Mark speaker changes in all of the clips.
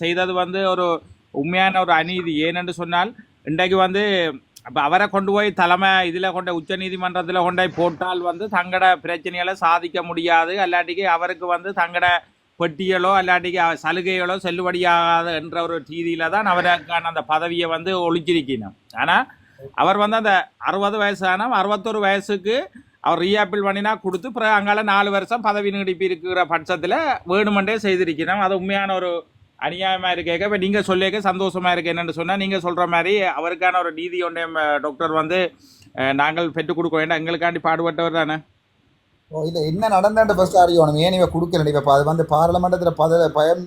Speaker 1: செய்தது வந்து ஒரு உண்மையான ஒரு அநீதி. ஏனென்று சொன்னால் இன்றைக்கு வந்து அப்போ அவரை கொண்டு போய் தலைமை இதில் கொண்டு உச்ச நீதிமன்றத்தில் கொண்டு போய் போட்டால் வந்து தங்கட பிரச்சனைகளை சாதிக்க முடியாது. அல்லாட்டிக்கு அவருக்கு வந்து தங்கட பெட்டிகளோ அல்லாட்டிக்கு சலுகைகளோ செல்லுபடியாகாது என்ற ஒரு ரீதியில் தான் அவருக்கான அந்த பதவியை வந்து ஒழிச்சிருக்கணும் ஆனால் அவர் வந்து அந்த அறுபது வயசு ஆனால் அறுபத்தொரு வயசுக்கு அவர் ரீஆப்பிள் பண்ணினா கொடுத்து பிறகு அங்கால நாலு வருஷம் பதவி நீடிப்பு இருக்கிற பட்சத்தில் வேணுமெண்டே செய்திருக்கணும் அது உண்மையான ஒரு அநியாயமாக இருக்கேக்க இப்போ நீங்கள் சொல்லிக்க சந்தோஷமாக இருக்கு என்னென்னு சொன்னால் நீங்கள் சொல்கிற மாதிரி அவருக்கான ஒரு நீதி ஒன்றை டாக்டர் வந்து நாங்கள் பெற்றுக் கொடுக்க வேண்டாம் எங்களுக்காண்டி பாடுபட்டவர் தானே?
Speaker 2: ஓ இல்லை என்ன நடந்தாண்டு ஃபர்ஸ்ட் அறியணும். ஏன் இவ கொடுக்கல இப்போ அது வந்து பாராளுமன்றத்தில் பத பயம்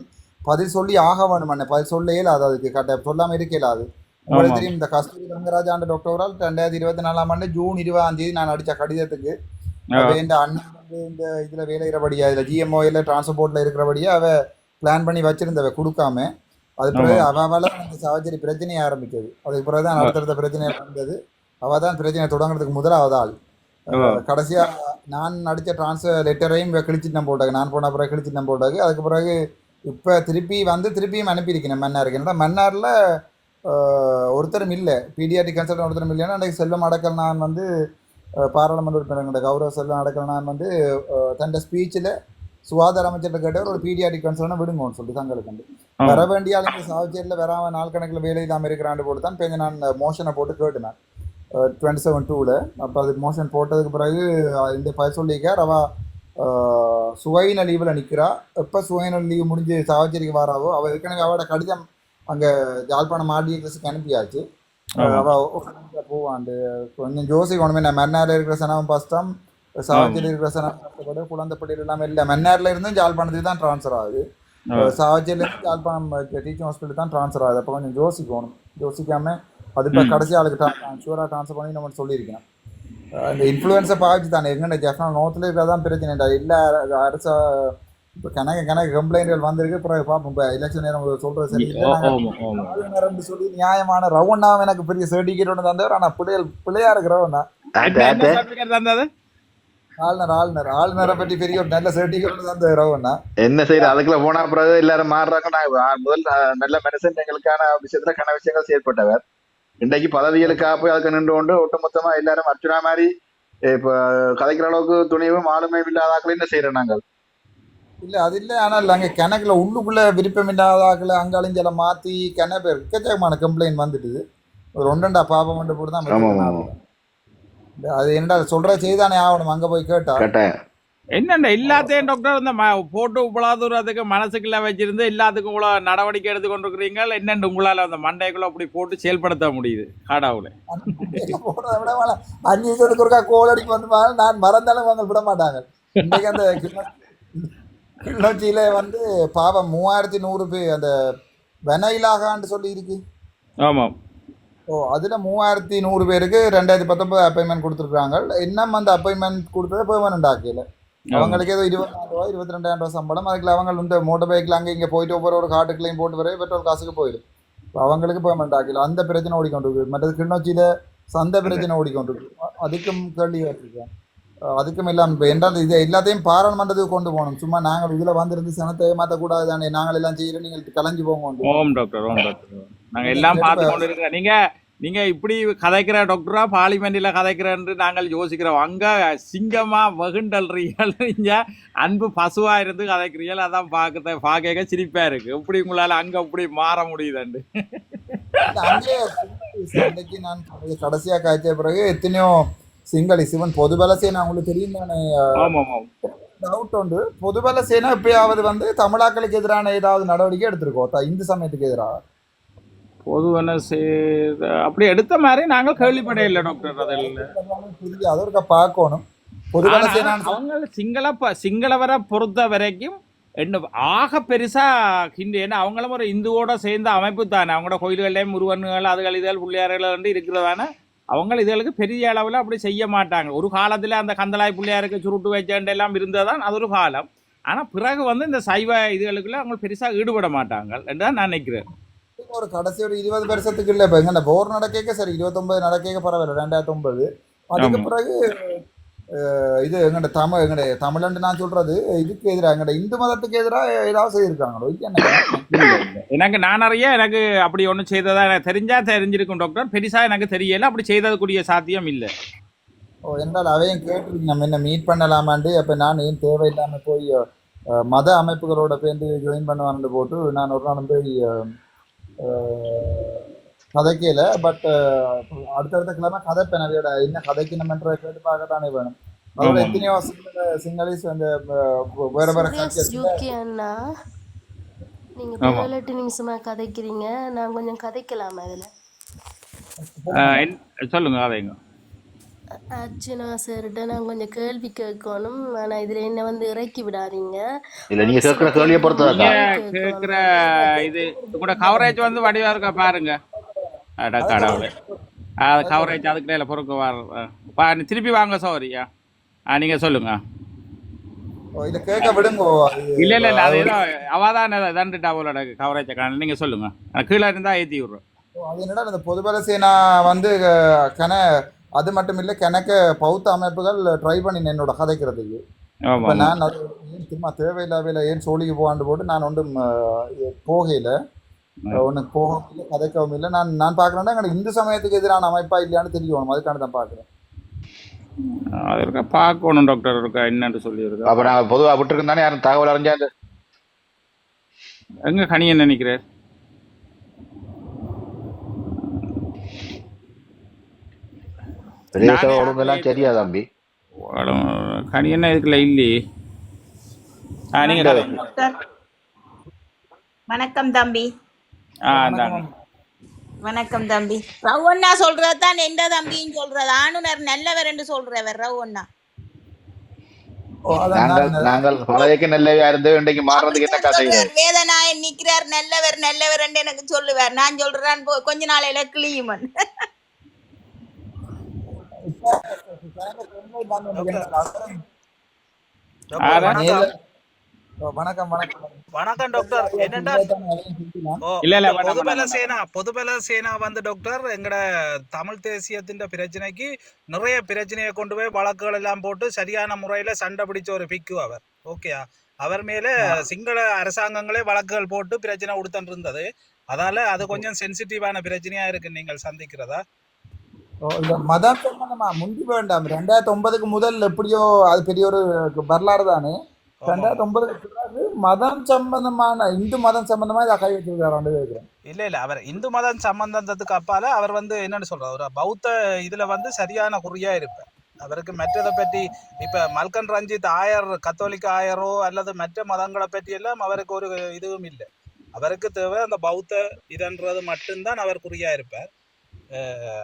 Speaker 2: பதில் சொல்லி ஆக வேணும் அண்ணே. பதில் சொல்ல இயலாது அதுக்கு. கட்ட சொல்லாமல் இருக்க இயலாது உங்களுக்கு. தெரியும் இந்த கஸ்தூரி ரங்கராஜ் ஆண்ட டாக்டரால் ரெண்டாயிரத்தி இருபத்தி நாலாம் ஆண்டு ஜூன் இருபதாம் தேதி நான் அடித்த கடிதத்துக்கு. இந்த அண்ணன் வந்து இந்த இதில் வேலைகிறபடியா இதில் ஜிஎம்ஓயில் டிரான்ஸ்போர்ட்டில் இருக்கிறபடியா? அவ பிளான் பண்ணி வச்சிருந்தவ கொடுக்காம அது பிறகு அவளால அந்த சர்ஜரி பிரச்சனையை ஆரம்பிச்சது. அதுக்கு பிறகு தான் அடுத்தடுத்த பிரச்சனை வந்தது அவ தான் பிரச்சனை தொடங்குறதுக்கு முதலாவது ஆள்
Speaker 1: ஆமா.
Speaker 2: கடைசியா நான் அடிச்ச டிரான்ஸ்ஃபர் லெட்டரையும் கிழிச்சிட்டு போட்டாங்க. நான் போன பிறகு கிழிச்சிட்டு நான் போட்டாங்க. அதுக்கு பிறகு இப்போ திருப்பி வந்து திருப்பியும் அனுப்பியிருக்கேன் மன்னாருக்கு. ஏன்னா மன்னாரில் ஒருத்தரும் இல்லை. பீடியாட்டிக் கன்சல்டன் ஒருத்தரும் இல்லைன்னா அன்றைக்கு செல்வம் அடக்கல் நான் வந்து பாராளுமன்ற உறுப்பினர் கௌரவ செல்வம் அடக்கல் நான் வந்து தன்னோட ஸ்பீச்சில் சுகாதார அமைச்சர்கிட்ட கேட்டவர் ஒரு பீடியாட்டிக் கன்சல்டனை விடுங்கன்னு சொல்லிட்டு தங்களுக்கு வந்து. வர வேண்டிய ஆளுங்க சாவச்சேரியில் வராம நாள் கணக்கில் வேலை இல்லாமல் இருக்கிறாண்டு போட்டு தான் இப்போ நான் மோஷனை போட்டு கேட்டேன் டுவெண்ட்டி செவன் டூவில் அப்போ அதுக்கு மோஷன் போட்டதுக்கு பிறகு இந்த பய சொல்லிக்கார் அவ அஹ், சுவையின லீவில் நிற்கிறா எப்போ சுவையின லீவ் முடிஞ்சு சாவச்சேரிக்கு வராவோ அவள் ஏற்கனவே அவளோட கடிதம் அங்கே யாழ்ப்பாணம் ஆர்டிஎஸ்க்கு அனுப்பியாச்சு. அவள் போவாண்டு. கொஞ்சம் ஜோசி கொண்டு நான் மன்னாரில் இருக்கிற சனவம் பஸ்டம் சாவச்சேரி இருக்கிற சனம் கஷ்டப்பட்டு குழந்தைப்பட்டியில் எல்லாமே இல்லை. மன்னாரில் இருந்தும் யாழ்ப்பாணத்துக்கு தான் ட்ரான்ஸ்ஃபர் ஆகுது.
Speaker 1: ஆமா.
Speaker 2: சாவச்சேரியிலேருந்து யாழ்ப்பாணம் டீச்சிங் ஹாஸ்பிட்டல் தான் ட்ரான்ஸ்ஃபர் ஆகுது. அப்போ கொஞ்சம் யோசிக்கணும். யோசிக்காம அது இப்போ கடைசி ஆளுக்கு ஷூராக ட்ரான்ஸ்ஃபர் பண்ணி நம்ம சொல்லியிருக்கேன். இந்த இன்ஃப்ளூயன்ஸை பாவிச்சு தானே. எங்கே ஜெஃப்னா நோத்தில் இருக்கிறதான் பிரச்சனை. இல்லை அரசா இப்போ கணக்கு கணக்கு கம்ப்ளைண்ட்கள் வந்திருக்கு. பிறகு பார்ப்போம். இப்போ எலெக்ஷன் நேரம் சொல்கிறது சரி சொல்லி நியாயமான ரவுண்டாவும் எனக்கு பெரிய சர்டிஃபிகேட் ஒன்று தந்தவர். ஆனால் பிள்ளைகள் பிள்ளையா இருக்கிறவன் தான்
Speaker 1: என்ன என்ன certificate தந்தது
Speaker 2: ஆளுநர் ஆளுநர். ஆளுநரை பற்றி பெரிய ஒரு நல்ல சர்டிஃபிகேட் தான்
Speaker 3: என்ன செய்யற அதுக்குள்ள போனா பிறகு எல்லாரும் மாறுறாங்க நான் முதல் நல்ல மனுஷன் எங்களுக்கான விஷயத்துல கன விஷயங்கள் செயற்பட்டவர். இன்றைக்கு பதவிகளுக்காக போய் அதுக்கு நின்று கொண்டு ஒட்டுமொத்தமா எல்லாரும் அர்ச்சுனா மாதிரி இப்ப கதைக்கிற அளவுக்கு துணிவும் ஆளுமையும் இல்லாதாக்கள் என்ன செய்யறோம் நாங்கள்?
Speaker 2: இல்லை அது இல்லை. ஆனால் அங்கே கிணக்குல உள்ளுக்குள்ள விருப்பம் இல்லாதாக்களை அங்கே அழிஞ்சல மாற்றி கிண பேர் எக்கச்சக்கமான கம்ப்ளைண்ட் வந்துட்டுது. ஒரு ஒன்றண்டா பாப்பம் மட்டும் போட்டு தான்
Speaker 3: ஆமா,
Speaker 2: வச்சிருக்கேன்
Speaker 3: ஆமா.
Speaker 2: நான். அது என்னடா சொல்ற செய்தானே ஆகணும் அங்கே போய் கேட்டா.
Speaker 1: என்னண்ட எல்லாத்தையும் டாக்டர் இந்த போட்டு இவ்வளவு தூரத்துக்கு மனசுக்குள்ள வச்சிருந்து எல்லாத்துக்கும் இவ்வளவு நடவடிக்கை எடுத்து கொண்டிருக்கிறீங்க என்னண்டு உங்களால அந்த மண்டைக்குள்ள அப்படி போட்டு செயல்படுத்த முடியுது?
Speaker 2: வேணாம். அஞ்சு நிமிஷத்துக்கு ஒருக்கா கோல் அடிக்கு வந்து நான் மறந்தாலும் அவங்க விட மாட்டாங்க. இன்றைக்கு அந்த கிளிநொச்சியில வந்து பாவம் மூவாயிரத்தி நூறு பேர் அந்த வெனைலாகான்னு சொல்லி இருக்கு.
Speaker 1: ஆமாம்.
Speaker 2: ஓ அதில் மூவாயிரத்தி நூறு பேருக்கு ரெண்டாயிரத்தி பத்தொன்பது அப்பாயின்மெண்ட் கொடுத்துருக்காங்க. இன்னும் அந்த அப்பாயின்மெண்ட் கொடுத்தது பெர்மனண்ட் ஆக்கல. அவங்களுக்கு ஏதோ இருபதாயிரம் ரூபாய் இருபத்தி ரெண்டாயிரம் ரூபாய் சம்பளம். அதுக்குள்ள அவங்க இந்த மோட்டர் பைக்கில் அங்கே இங்கே போயிட்டு ஒவ்வொரு ஒரு காட்டுக்குள்ளேயும் போட்டு வர பெட்ரோல் காசுக்கு போயிடும். அவங்களுக்கு பெர்மனண்ட் ஆக்கல. அந்த பிரச்சனை ஓடிக்கொண்டிருக்கு. மற்றது கிளிநொச்சியில் சந்தை பிரச்சனை ஓடிக்கொண்டிருக்கு. அதுக்கும் கேள்வி அஹ் அதுக்கும் எல்லாம் இப்போ என்றால் இது எல்லாத்தையும் பாராளுமன்றத்துக்கு கொண்டு போகணும். சும்மா நாங்கள் இதில் வந்திருந்து சனத்தை ஏமாற்றக்கூடாது தானே நாங்கள் எல்லாம் செய்கிறோம் நீங்கள் கலைஞ்சு போங்க.
Speaker 1: ஓம் டாக்டர் ஓம் டாக்டர். நாங்க எல்லாம் பார்த்து கொண்டு இருக்கிறோம் நீங்க நீங்க இப்படி கதைக்கிற டாக்டரா பார்லிமெண்ட்ல கதைக்கிறேன்னு நாங்கள் யோசிக்கிறோம். அங்க சிங்கமா வகுண்டல்றீர்கள் நீங்க அன்பு பசுவா இருந்து கதைக்கிறீர்கள். அதான் பார்க்க பார்க்க சிரிப்பா இருக்கு. எப்படி உங்களால அங்க அப்படி மாற முடியுதுண்டு
Speaker 2: அன்னைக்கு நான் கடைசியா காய்ச்ச பிறகு எத்தனையோ சிங்களி சிவன் பொதுபல சேனா உங்களுக்கு தெரியும் தானே?
Speaker 1: ஆமா ஆமா
Speaker 2: டவுட் உண்டு. பொதுபல சேனா எப்பயாவது வந்து தமிழாக்களுக்கு எதிரான ஏதாவது நடவடிக்கை எடுத்திருக்கோம். இந்து சமயத்துக்கு எதிராக
Speaker 1: பொதுவன செய்த அப்படி எடுத்த மாதிரி நாங்கள் கேள்விப்படையில டாக்டர் அதில்
Speaker 2: புரிஞ்சு அதை ஒருக்கா பார்க்கணும்.
Speaker 1: அவங்க சிங்கள சிங்களவரை பொறுத்த வரைக்கும் என்ன ஆக பெருசா ஹிந்து ஏன்னா அவங்களும் ஒரு இந்துவோட சேர்ந்த அமைப்பு தானே. அவங்களோட கோயில்கள்லேயும் முருகன்கள் அதுகள் இதுகள் பிள்ளையார்கள் வந்து இருக்கிறதான. அவங்க இதுகளுக்கு பெரிய அளவில் அப்படி செய்ய மாட்டாங்க. ஒரு காலத்தில் அந்த கந்தலாய் பிள்ளையாருக்கு சுருட்டு வச்சேன் எல்லாம் இருந்ததான் அது ஒரு காலம். ஆனால் பிறகு வந்து இந்த சைவ இதுகளுக்குள்ள அவங்க பெருசாக ஈடுபட மாட்டாங்க. என்று தான் நான் நினைக்கிறேன்.
Speaker 2: ஒரு கடைசி ஒரு இருபது வருஷத்துக்கு இல்லை. இப்போ எங்க போர் நடக்க சரி இருபத்தொன்பது நடக்க பரவாயில்ல ரெண்டாயிரத்தி ஒன்பது அதுக்கு. பிறகு இது எங்கட தமிழ் எங்கட தமிழன்ட்டு நான் சொல்றது இதுக்கு எதிராக எங்கட இந்து மதத்துக்கு எதிராக ஏதாவது செய்திருக்காங்களோ?
Speaker 1: எனக்கு நான் நிறைய எனக்கு அப்படி ஒன்றும் செய்ததா எனக்கு தெரிஞ்சா தெரிஞ்சிருக்கும் டாக்டர் பெருசா எனக்கு தெரியல அப்படி செய்ததுக்குரிய சாத்தியம் இல்லை.
Speaker 2: ஓ என்றால் அவையும் கேட்டிருக்கு நம்ம என்ன மீட் பண்ணலாமாண்டு? அப்போ நான் ஏன் தேவையில்லாமல் போய் மத அமைப்புகளோட சேர்ந்து ஜாயின் பண்ணுவான்னு போட்டு நான் ஒரு நாள் போய் கதைக்கல பட் அடுத்தடுத்த கிழமை கதைப்பேன் அவையோட என்ன கதைக்கணும்ன்ற கேட்டு பார்க்கத்தானே வேணும். அதோட. எத்தனையோ சிங்கள சிங்களீஸ் அந்த வேற
Speaker 4: நீங்க
Speaker 1: ஆமா.
Speaker 4: பதினெட்டு நிமிஷமா கதைக்கிறீங்க. நான் கொஞ்சம் கதைக்கலாமா இதுல?
Speaker 1: சொல்லுங்க
Speaker 4: அர்ச்சனா சார்கிட்ட நான் கொஞ்சம் கேள்வி கேட்கணும். ஆனா இதுல என்ன வந்து இறக்கி விடாதீங்க.
Speaker 3: இல்ல நீங்க கேட்கிற கேள்வியை
Speaker 1: நீங்க கேட்குற இது உங்களோட கவரேஜ் வந்து வடிவா இருக்கா பாருங்க. அட கடவுளே. அது கவரேஜ் அதுக்கிடையில பொறுக்க வர பா திருப்பி வாங்க சௌரியா ஆ. நீங்க சொல்லுங்க.
Speaker 2: இதை கேட்க விடுங்க
Speaker 1: இல்ல இல்ல இல்ல அது ஏதோ அவாதான் தண்டுட்டா அவளோட கவரேஜை காண நீங்க சொல்லுங்க. கீழே இருந்தா ஏத்தி விடுறோம்.
Speaker 2: அது என்னடா இந்த பொதுபல சேனா வந்து கன அது மட்டும் இல்லை கணக்க பௌத்த அமைப்புகள் ட்ரை பண்ணி என்னோட கதைக்கிறதுக்கு
Speaker 1: ஆமா.
Speaker 2: இப்போ நான் ஏன் சும்மா தேவையில்லாத ஏன் சோழிக்கு போகாண்டு போட்டு நான் ஒன்றும் போகையில் ஒன்று போகவும் இல்லை கதைக்கவும் இல்லை. நான் நான் பார்க்குறேன்னா எங்களுக்கு இந்து சமயத்துக்கு எதிரான அமைப்பா இல்லையான்னு தெரியணும் அதுக்கான தான் பார்க்குறேன்.
Speaker 1: அது இருக்கா பார்க்கணும் டாக்டர் இருக்கா என்னன்னு சொல்லி இருக்கா
Speaker 3: அப்ப நாங்க பொதுவா விட்டுருக்கோம் தானே யாரும் தகவல் அறிஞ்சா
Speaker 1: எங்க கனியன் நினைக்கிறார்?
Speaker 3: சரியா தம்பி?
Speaker 1: இல்லையே. ஆ நீங்க
Speaker 5: வணக்கம் தம்பி.
Speaker 1: ஆ
Speaker 5: வணக்கம் தம்பி. ரவுண்ணா சொல்றது தான் எந்த தம்பின்னு சொல்றது? ஆணுனர் நல்லவர் என்று சொல்றவர் ரவுண்ணா
Speaker 3: நாங்கள்
Speaker 2: நான்
Speaker 3: நாங்கள் பழையக்கு நல்லவையா இருந்து இன்றைக்கு மாறுறதுக்கு என்ன கதை
Speaker 5: சொல்றார், வேதநாயன் நிக்கிறார் நல்லவர் நல்லவர் என்று எனக்கு சொல்லுவார். நான் சொல்றேன் போ- கொஞ்ச நாளையில கிளியுமன்.
Speaker 2: வணக்கம். வணக்கம்
Speaker 6: வணக்கம். டாக்டர். என்னடா
Speaker 1: இல்ல, இல்ல,
Speaker 6: பொதுபல. சேனா பொதுபல சேனா வந்து டாக்டர் எங்கட தமிழ் தேசியத்தின் பிரச்சனைக்கு நிறைய பிரச்சனையை கொண்டு போய் வழக்குகள் எல்லாம் போட்டு சரியான முறையில சண்டை பிடிச்ச ஒரு பிக்கு அவர். ஓகேயா அவர் மேல சிங்கள அரசாங்கங்களே வழக்குகள் போட்டு பிரச்சனை கொடுத்துட்டு இருந்தது. அதால அது கொஞ்சம் சென்சிட்டிவான பிரச்சனையா இருக்கு நீங்கள் சந்திக்கிறதா?
Speaker 2: இந்த மதம் சம்பந்தமா முந்தி வேண்டாம். ரெண்டாயிரத்தி ஒன்பதுக்கு முதல் எப்படியோ அது பெரிய ஒரு வரலாறு தானே? ரெண்டாயிரத்தி ஒன்பதுக்கு பிறகு மதம் சம்பந்தமான இந்து மதம் சம்பந்தமா இதை கை வச்சிருக்காரு கேட்கிறேன்
Speaker 6: இல்ல இல்ல. அவர் இந்து மதம் சம்பந்தத்துக்கு அப்பால அவர் வந்து என்னன்னு சொல்றாரு? ஒரு பௌத்த இதுல வந்து சரியான குறியா இருப்பார். அவருக்கு மற்றதை பற்றி இப்ப மல்கன் ரஞ்சித் ஆயர் கத்தோலிக்க ஆயரோ அல்லது மற்ற மதங்களை பற்றி எல்லாம் அவருக்கு ஒரு இதுவும் இல்லை. அவருக்கு தேவை அந்த பௌத்த இதன்றது மட்டும்தான் அவர் குறியா இருப்பார்.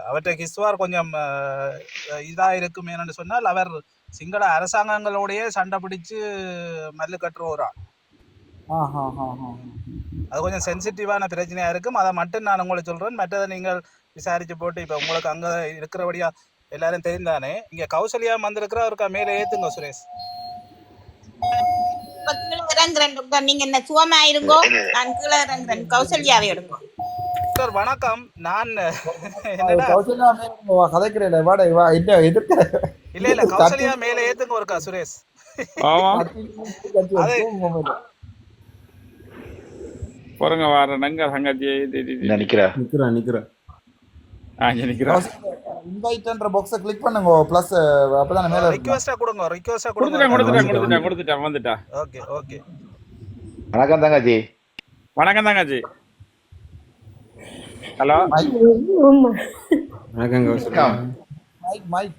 Speaker 6: அவர்கிட்ட கிஸ்வார் கொஞ்சம் அஹ், இதா இருக்கும் என்னன்னு சொன்னால் அவர் சிங்கள அரசாங்கங்களோடயே சண்டை பிடிச்சு மல்லு கட்டுற ஒரு ஆள்
Speaker 2: ஆ ஆ ஆ ஆ
Speaker 6: அது கொஞ்சம் சென்சிட்டிவான பிரச்சனையா இருக்கும். அதை மட்டும் நான் உங்களுக்கு சொல்றேன். மற்றதை நீங்கள் விசாரிச்சு போட்டு இப்ப உங்களுக்கு அங்க இருக்கிறபடியா எல்லாரும் தெரிந்தானே இங்க கௌசல்யா வந்திருக்கிற அவருக்கு மேலே ஏத்துங்க சுரேஷ்.
Speaker 5: நீங்க என்ன சுகமா இருங்கோ. நான் கீழே இறங்குறேன். கௌசல்யாவை எடுங்கோ
Speaker 6: டாக்டர் வணக்கம். நான்
Speaker 2: கதைக்கிறேன் வாடா வா இல்ல எதிர்க்கிற
Speaker 6: இல்ல இல்ல கௌசல்யா மேலே ஏத்துங்க ஒருக்கா சுரேஷ்.
Speaker 1: பொறுங்க வர நங்க.
Speaker 3: நினைக்கிற
Speaker 7: நிக்கிறா? நிக்கிறா
Speaker 1: நிக்கிறோம்
Speaker 2: இன்வைட்ன்ற பாக்ஸை கிளிக் பண்ணுங்க ப்ளஸ் அப்பதான் மேல
Speaker 6: ரிக்வெஸ்டா கொடுங்க ரிக்வெஸ்டா கொடுங்க.
Speaker 1: கொடுத்துட்டேன் கொடுத்துட்டேன் கொடுத்துட்டேன் வந்துட்டா.
Speaker 6: Okay okay.
Speaker 3: வணக்கம் தங்கச்சி.
Speaker 1: வணக்கம் தங்கச்சி. ஹலோ.
Speaker 7: வணக்கம் கௌசல்யா
Speaker 2: மைக் மைக்.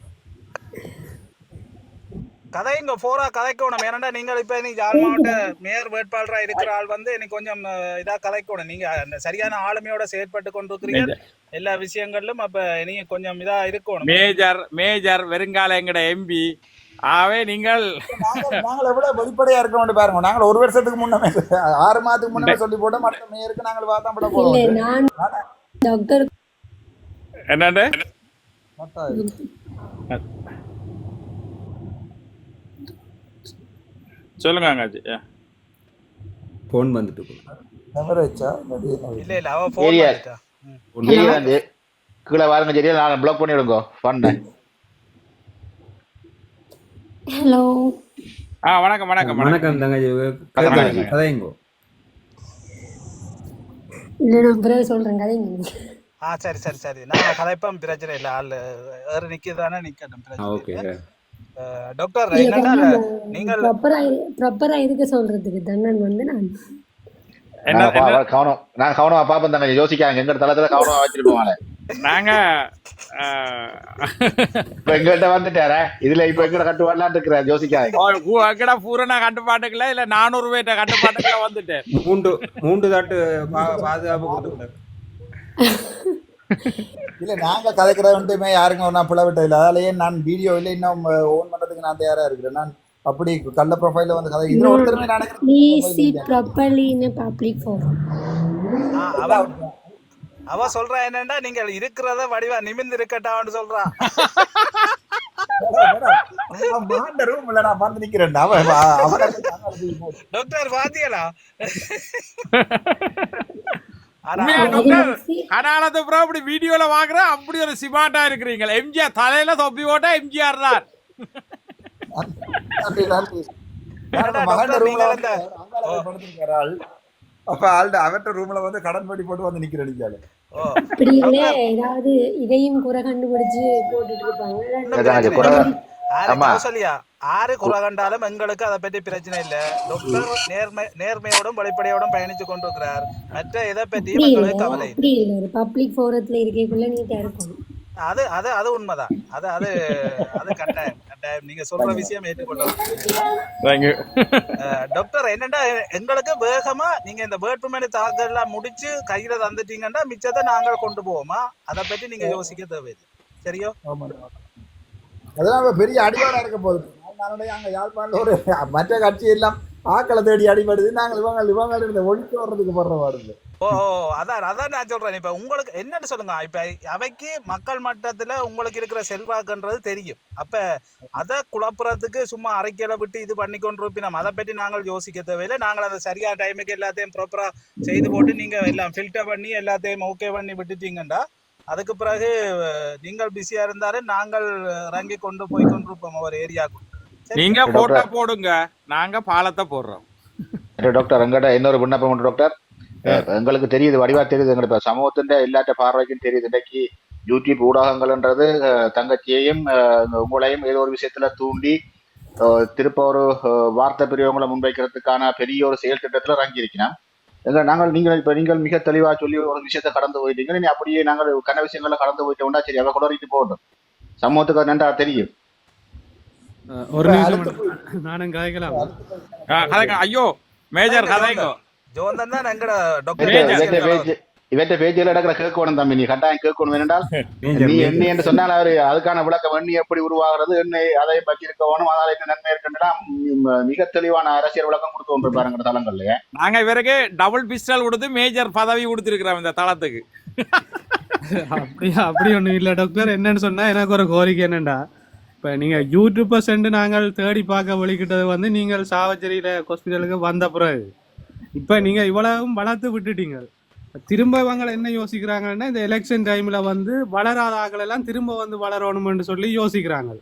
Speaker 6: கதைங்க போரா கதைக்கணும். ஏன்னா நீங்கள் இப்ப நீ யாழ் மாவட்ட மேயர் வேட்பாளரா இருக்கிற ஆள் வந்து எனக்கு கொஞ்சம் இதா கதைக்கணும் நீங்க அந்த சரியான ஆளுமையோட செயற்பட்டு கொண்டிருக்கிறீங்க. எல்லா விஷயங்களிலும் அப்ப நீங்க கொஞ்சம் இதா இருக்கணும்.
Speaker 1: மேஜர் மேஜர் வருங்கால எங்கட எம்பி. ஆவே நீங்கள்.
Speaker 2: நாங்கள் எவ்வளவு வெளிப்படையா இருக்கோம்னு பாருங்க. நாங்கள் ஒரு வருஷத்துக்கு முன்னமே ஆறு மாதத்துக்கு முன்னமே சொல்லி போட்டோம். மற்ற மேயருக்கு நாங்கள் வாதம் பட
Speaker 8: இல்ல
Speaker 2: போறோம்
Speaker 8: நான் டாக்டர்
Speaker 1: என்னண்டு சொல்லுங்க அங்காச்சி ஆ.
Speaker 7: போன் வந்துட்டு
Speaker 6: இல்ல இல்ல அவ
Speaker 3: கீழே வாருங்க சரியா? நான் பிளாக் பண்ணி விடுங்க பண்ண
Speaker 8: ஹலோ
Speaker 1: ஆ வணக்கம் வணக்கம் வணக்கம்.
Speaker 7: வணக்கம். கதைங்கோ.
Speaker 8: இல்லை நான் பிறகு சொல்கிறேன் கதைங்க
Speaker 6: ஆ சரி சரி சரி. நான் கதைப்பம் பிரச்சனை இல்லை. ஆள் வேறு நிற்கிதானே நிற்கட்டும் பிரச்சனை டாக்டர் என்னன்னா நீங்கள்
Speaker 8: ப்ராப்பராக இருக்க சொல்கிறதுக்கு தண்ணன் வந்து நான்
Speaker 3: கவனம் நான் கவனமா பாப்பேன் தானே யோசிக்காங்க எங்க தளத்துல கவனமா வச்சிருப்போம்
Speaker 1: நாங்க
Speaker 3: எங்கிட்ட வந்துட்டாரே? இதுல இப்ப எங்கிட்ட கட்டுவாடலாம் இருக்கிற
Speaker 1: பூ- எங்கடா பூரண கட்டுப்பாட்டுக்குள்ள இல்ல நானூறு பேர்ட்ட கட்டுப்பாட்டுக்குள்ள வந்துட்டேன்
Speaker 7: மூன்று மூன்று தாட்டு பா- பாதுகாப்பு
Speaker 2: இல்ல நாங்க கதைக்கிறத வந்துமே யாருக்கும் நான் பிளவிட்ட இல்லை. அதாலேயே நான் வீடியோ இல்லை இன்னும் ஓன் பண்றதுக்கு நான் தயாரா இருக்கிறேன். நான் அப்படி கள்ள ப்ரொஃபைல வந்து கதை இதுல ஒருத்தருமே
Speaker 8: ப்ளீஸ்
Speaker 6: அவ சொல்றா என்னன்னா நீங்கள் இருக்கிறத வடிவா நிமிர்ந்து இருக்கட்டான்னு சொல்றா.
Speaker 2: மாண்ட ரூம்ல நான் வந்து நிக்கிறேன். அவன்
Speaker 6: டாக்டர் பாத்தியலா?
Speaker 1: கடாலத்து வீடியோல பாக்குறேன் அப்படி ஒரு சிமாட்டா இருக்கிறீங்க எம்ஜிஆர் தலையில தொப்பி போட்டா எம்ஜிஆர் தான்.
Speaker 2: மகன் ரூம்ல அப்ப ஆள்ட அவர்ட்ட ரூம்ல வந்து கடன் படி போட்டு வந்து நிக்கிற நிக்காது
Speaker 8: இல்லை ஏதாவது இதையும் குறை கண்டுபிடிச்சு போட்டுட்டு இருப்பாங்க.
Speaker 6: ஆறு குறை கண்டாலும் எங்களுக்கு அதை பற்றி பிரச்சனை இல்லை. டாக்டர் நேர்மை நேர்மையோடும் வெளிப்படையோடும் பயணித்து கொண்டிருக்கிறார். மற்ற
Speaker 8: இல்லை
Speaker 6: எங்களுக்கு கவலை
Speaker 8: பப்ளிக் இருக்கக்குள்ள
Speaker 6: அது அது அது உண்மைதான். அது அது அது கட்டாயம். கட்டாயம் நீங்க சொல்ற விஷயம் ஏற்றுக்கொள்ளலாம். டாக்டர் என்னன்னா எங்களுக்கு வேகமா நீங்க இந்த வேட்புமனு தாக்கல் எல்லாம் முடிச்சு கையில தந்துட்டீங்கன்னா மிச்சத்தை நாங்கள் கொண்டு போவோமா? அதை பற்றி நீங்க யோசிக்க தேவையில்லை. சரியோ?
Speaker 2: ஆமா. அதெல்லாம் பெரிய அடிவாடா இருக்க போகுது. நானுடைய அங்க யாழ்ப்பாணம் ஒரு மற்ற கட்சி எல்லாம் ஆக்களை தேடி அடிபடுது. நாங்கள் இவங்க இவங்க இந்த ஒழிக்க வர்றதுக்கு போடுற வருது
Speaker 6: ஓ அதான் அதான் நான் சொல்றேன். இப்ப உங்களுக்கு என்னன்னு சொல்லுங்க. இப்ப அவைக்கு மக்கள் மட்டத்துல உங்களுக்கு இருக்கிற செல்வாக்குன்றது தெரியும். அப்ப அதை குழப்புறதுக்கு சும்மா அரைக்கலை விட்டு இது பண்ணி கொண்டு இருப்பினோம் அதை பற்றி நாங்கள் யோசிக்க தேவையில்லை. நாங்கள் அதை சரியான டைமுக்கு எல்லாத்தையும் ப்ராப்பரா செய்து போட்டு நீங்க எல்லாம் ஃபில்டர் பண்ணி எல்லாத்தையும் ஓகே பண்ணி விட்டுட்டீங்கண்டா அதுக்கு பிறகு நீங்கள் பிஸியா இருந்தாலும் நாங்கள் இறங்கி கொண்டு போய் கொண்டிருப்போம் ஒரு ஏரியாவுக்கு சரி.
Speaker 1: நீங்க போட்டா போடுங்க. நாங்க பாலத்தை போடுறோம்.
Speaker 3: டாக்டர் எங்கிட்ட இன்னொரு விண்ணப்பம் உண்டு டாக்டர்? எங்களுக்கு தெரியுது வடிவா தெரியுது எங்களுக்கு இப்ப சமூகத்தின் எல்லாத்த பார்வைக்கும் தெரியுது இன்னைக்கு யூடியூப் ஊடகங்கள்ன்றது தங்கச்சியையும் உங்களையும் ஏதோ ஒரு விஷயத்துல தூண்டி திருப்ப ஒரு வார்த்தை பெரியவங்களை முன்வைக்கிறதுக்கான பெரிய ஒரு செயல் திட்டத்துல இறங்கி இருக்கிறோம் எங்க நாங்கள் நீங்கள் இப்ப நீங்கள் மிக தெளிவா சொல்லி ஒரு விஷயத்தை கடந்து போயிட்டீங்க நீ அப்படியே நாங்கள் கன விஷயங்களை கடந்து போயிட்டோம்னா சரி அவ குளறிட்டு போகட்டும் சமூகத்துக்கு அது நன்றா தெரியும்
Speaker 9: ஒரு நிமிஷம். நானும் கதைக்கலாமா
Speaker 1: ஐயோ மேஜர்
Speaker 6: கதைங்க
Speaker 3: இவற்றை பேச்சு இவற்றை பேச்சில் நடக்கிற கேட்கணும் தம்பி. நீ கட்டாயம் கேட்கணும்.
Speaker 7: மேஜர்
Speaker 3: நீ என்ன என்று சொன்னால் அவர் அதுக்கான விளக்கம் எண்ணி எப்படி உருவாகிறது என்ன அதை பற்றி இருக்கணும் அதால் என்ன நன்மை இருக்குன்னா மிக தெளிவான அரசியல் விளக்கம் கொடுத்து கொண்டிருப்பாருங்கிற தளங்கள்ல.
Speaker 1: நாங்க இவருக்கு டபுள் பிஸ்டல் கொடுத்து மேஜர் பதவி கொடுத்துருக்கிறோம் இந்த தளத்துக்கு.
Speaker 9: அப்படி அப்படி ஒன்றும் இல்லை டாக்டர் என்னன்னு சொன்னால் எனக்கு ஒரு கோரிக்கை என்னண்டா இப்போ நீங்கள் யூடியூப்பை சென்று நாங்கள் தேடி பார்க்க வழிகிட்டது வந்து நீங்கள் சாவச்சேரியில் ஹாஸ்பிட்டலுக்கு வந்த பிறகு இப்போ நீங்கள் இவ்வளவும் வளர்த்து விட்டுட்டீங்க. திரும்ப இவங்க என்ன யோசிக்கிறாங்கன்னா இந்த எலெக்ஷன் டைமில் வந்து வளராத ஆட்கள் எல்லாம் திரும்ப வந்து வளரணும்னு சொல்லி யோசிக்கிறாங்க.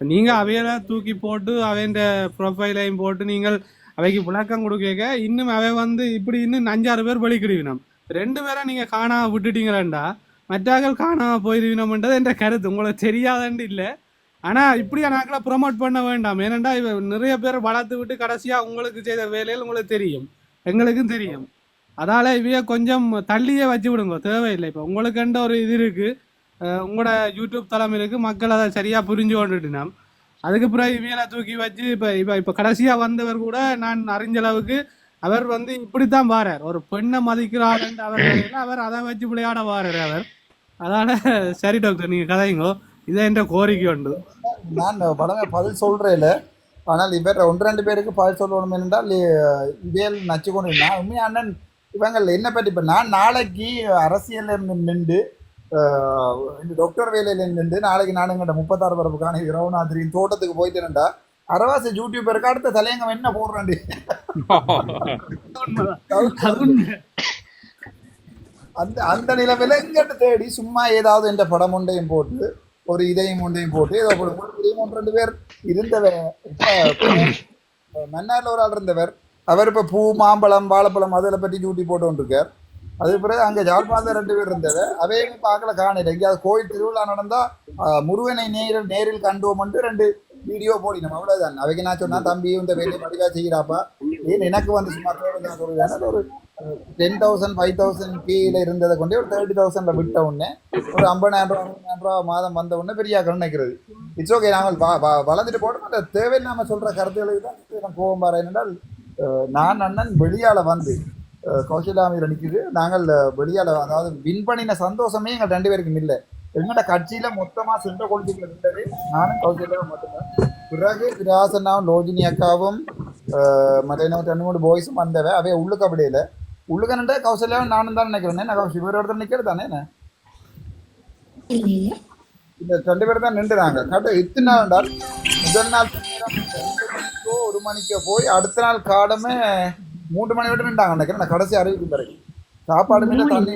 Speaker 9: நீங்கள் அவையெல்லாம் தூக்கி போட்டு அவைன்ற ப்ரொஃபைலையும் போட்டு நீங்கள் அவைக்கு விளக்கம் கொடுக்க இன்னும் அவை வந்து இப்படி இன்னும் அஞ்சாறு பேர் பலிக்கிடுவினம் ரெண்டு பேரை நீங்கள் காணாம விட்டுட்டீங்களேண்டா மற்றாக்கள் காணாம போயிருவினோம்ன்றது என்ற கருத்து உங்களுக்கு தெரியாதண்டு இல்லை. ஆனால் இப்படியா நாக்களை ப்ரொமோட் பண்ண வேண்டாம். ஏனெண்டா இவ நிறைய பேர் வளர்த்து விட்டு கடைசியாக உங்களுக்கு செய்த வேலையில் உங்களுக்கு தெரியும். எங்களுக்கும் தெரியும். அதால இவைய கொஞ்சம் தள்ளியே வச்சு விடுங்க தேவையில்லை இப்போ. உங்களுக்குன்ற ஒரு இது இருக்கு. உங்களோட யூடியூப் தளம் இருக்கு மக்கள் அதை சரியா புரிஞ்சு கொண்டுட்டினோம். அதுக்கு பிறகு இவையில தூக்கி வச்சு இப்போ இப்போ இப்போ கடைசியா வந்தவர் கூட நான் அறிஞ்ச அளவுக்கு அவர் வந்து இப்படித்தான் வாரார். ஒரு பெண்ணை மதிக்கிற ஆளுன்ற அவர் அவர் அதை வச்சு விளையாட வாரார் அவர். அதால சரி டாக்டர் நீங்க கதைங்கோ. இதை என்ற கோரிக்கை உண்டு.
Speaker 2: நான் படமே பதில் சொல்றேன் ஆனால் இவர் ஒன்று ரெண்டு பேருக்கு பதில் சொல்லணும் என்றால் இவேல் நச்சு கொண்டு நான் உண்மையா அண்ணன் இவங்க என்ன பற்றி இப்போ நான் நாளைக்கு அரசியல் நின்று இந்த டாக்டர் வேலையில நின்று நாளைக்கு நான் எங்கிட்ட முப்பத்தாறு பரப்புக்கான இரவுநாத்திரியின் தோட்டத்துக்கு போயிட்டேன்டா அரவாசி யூடியூபருக்கு அடுத்த தலையங்கம் என்ன
Speaker 9: உண்மை.
Speaker 2: அந்த அந்த நிலைமையில இங்கிட்ட தேடி சும்மா ஏதாவது என்ற படம் ஒன்றையும் போட்டு ஒரு இதையும் ஒன்றையும் போட்டு ஏதோ ஒரு ஒன்று ரெண்டு பேர் இருந்தவர். இப்ப மன்னார்ல ஒரு ஆள் இருந்தவர். அவர் இப்ப பூ மாம்பழம் வாழைப்பழம் அதில் பற்றி டியூட்டி போட்டுருக்கார் அதுக்கு பிறகு அங்க ஜாழ்ப்பாணத்தில் ரெண்டு பேர் இருந்தவர். அவையும் பார்க்கல காணல. எங்கேயாவது கோயில் திருவிழா நடந்தா முருகனை நேரில் நேரில் கண்டோம்ட்டு ரெண்டு வீடியோ போடினோம். அவ்வளவுதான். அவைக்கு நான் சொன்னா தம்பி இந்த வேலையை படிக்கா செய்கிறாப்பா? ஏன் எனக்கு வந்து சும்மா தேவை ஒரு டென் தௌசண்ட் ஃபைவ் தௌசண்ட் கீழே இருந்ததை கொண்டு ஒரு தேர்ட்டி தௌசண்ட்ல விட்ட உடனே ஒரு ஐம்பதாயிரம் ரூபா அறுபதாயிரம் ரூபா மாதம் வந்த உடனே பெரிய ஆக்கணும் நினைக்கிறது. இட்ஸ் ஓகே நாங்கள் வளர்ந்துட்டு போட மாட்டோம் தேவையில்லாம சொல்ற கருத்துக்களுக்கு தான் எனக்கு கோபம் பாரு என்னென்றால் நான் அண்ணன் வெளியால வந்து அஹ், நிற்கிது நாங்கள் வெளியால் வெளியால அதாவது வின் பண்ணின சந்தோஷமே எங்கள் ரெண்டு பேருக்கும் இல்லை. எங்களோட கட்சியில மொத்தமா சென்ற கொள்கைகள் இருந்தது. நானும் கௌசல்யாவும் மட்டும்தான். பிறகு விராசனாவும் லோஜினி அக்காவும் மற்ற இன்னும் ரெண்டு மூணு பாய்ஸும் வந்தவை அவைய உள்ளுக்கு விடையில என்ன சிவர் ஒருத்தர் நிற்கிறது தானே என்ன?
Speaker 8: இல்ல இல்ல
Speaker 2: இந்த ரெண்டு பேரும் தான் நின்றுறாங்க. கட்ட இத்தனை நாள் என்றால் முதல் நாள் மணிக்கோ ஒரு மணிக்கோ போய் அடுத்த நாள் காலமே மூன்று மணி விட்டு நின்றாங்க. நினைக்கிறேன் நான் கடைசி அறிவிக்கும் பிறகு சாப்பாடு மீது தண்ணி